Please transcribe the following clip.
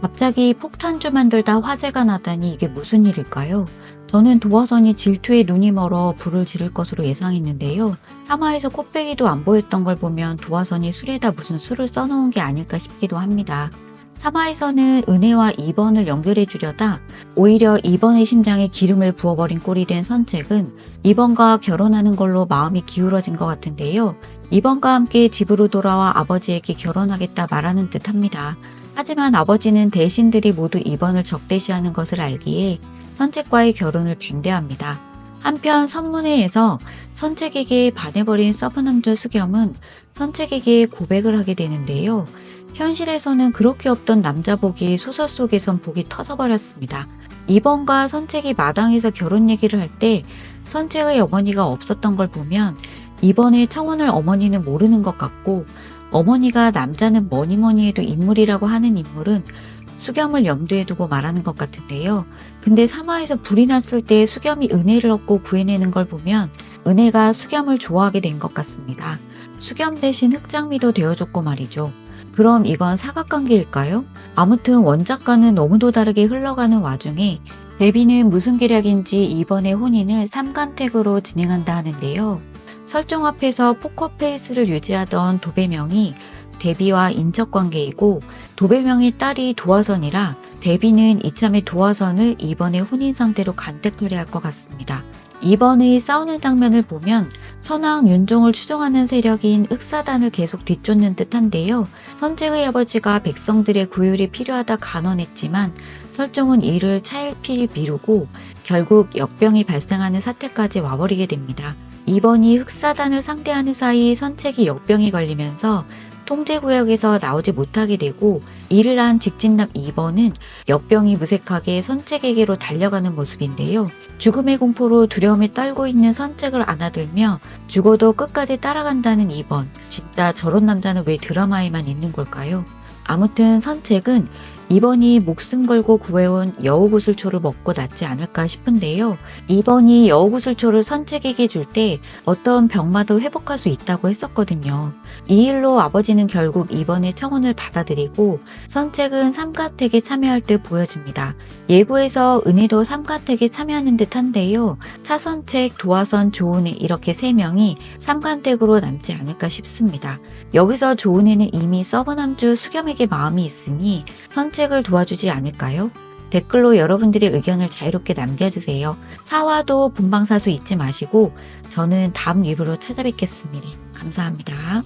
갑자기 폭탄주 만들다 화재가 나다니 이게 무슨 일일까요? 저는 도화선이 질투에 눈이 멀어 불을 지를 것으로 예상했는데요. 사마에서 코빼기도 안 보였던 걸 보면 도화선이 술에다 무슨 술을 써놓은 게 아닐까 싶기도 합니다. 사마에서는 은혜와 2번을 연결해 주려다 오히려 2번의 심장에 기름을 부어버린 꼴이 된 선책은 2번과 결혼하는 걸로 마음이 기울어진 것 같은데요. 2번과 함께 집으로 돌아와 아버지에게 결혼하겠다 말하는 듯 합니다. 하지만 아버지는 대신들이 모두 2번을 적대시하는 것을 알기에 선책과의 결혼을 반대합니다. 한편 선문회에서 선책에게 반해버린 서브남주 수겸은 선책에게 고백을 하게 되는데요. 현실에서는 그렇게 없던 남자복이 소설 속에선 복이 터져버렸습니다. 2번과 선책이 마당에서 결혼 얘기를 할 때 선책의 어머니가 없었던 걸 보면 2번의 청혼을 어머니는 모르는 것 같고 어머니가 남자는 뭐니 뭐니 해도 인물이라고 하는 인물은 수겸을 염두에 두고 말하는 것 같은데요. 근데 사마에서 불이 났을 때 수겸이 은혜를 얻고 구해내는 걸 보면 은혜가 수겸을 좋아하게 된 것 같습니다. 수겸 대신 흑장미도 되어줬고 말이죠. 그럼 이건 사각관계일까요? 아무튼 원작과는 너무도 다르게 흘러가는 와중에 데비는 무슨 계략인지 이번에 혼인을 삼간택으로 진행한다 하는데요. 설정 앞에서 포커페이스를 유지하던 도배명이 데비와 인척관계이고 도배명의 딸이 도화선이라 데비는 이참에 도화선을 이번에 혼인 상태로 간택하려 할 것 같습니다. 이번의 싸우는 장면을 보면 선왕 윤종을 추종하는 세력인 흑사단을 계속 뒤쫓는 듯한데요. 선책의 아버지가 백성들의 구휼이 필요하다 간언했지만 설정은 이를 차일피일 미루고 결국 역병이 발생하는 사태까지 와버리게 됩니다. 이번이 흑사단을 상대하는 사이 선책이 역병이 걸리면서 통제구역에서 나오지 못하게 되고 이를 한 직진남 2번은 역병이 무색하게 선책에게로 달려가는 모습인데요. 죽음의 공포로 두려움에 떨고 있는 선책을 안아들며 죽어도 끝까지 따라간다는 2번. 진짜 저런 남자는 왜 드라마에만 있는 걸까요? 아무튼 선책은 2번이 목숨 걸고 구해온 여우구슬초를 먹고 낫지 않을까 싶은데요. 2번이 여우구슬초를 선책에게 줄 때 어떤 병마도 회복할 수 있다고 했었거든요. 이 일로 아버지는 결국 2번의 청혼을 받아들이고 선책은 삼가택에 참여할 듯 보여집니다. 예고에서 은혜도 삼가택에 참여하는 듯 한데요. 차선책, 도화선, 조은혜 이렇게 세 명이 삼간택으로 남지 않을까 싶습니다. 여기서 조은혜는 이미 서브남주 수겸에게 마음이 있으니 선책 을 도와주지 않을까요? 댓글로 여러분들의 의견을 자유롭게 남겨주세요. 사화도 본방사수 잊지 마시고 저는 다음 리뷰로 찾아뵙겠습니다. 감사합니다.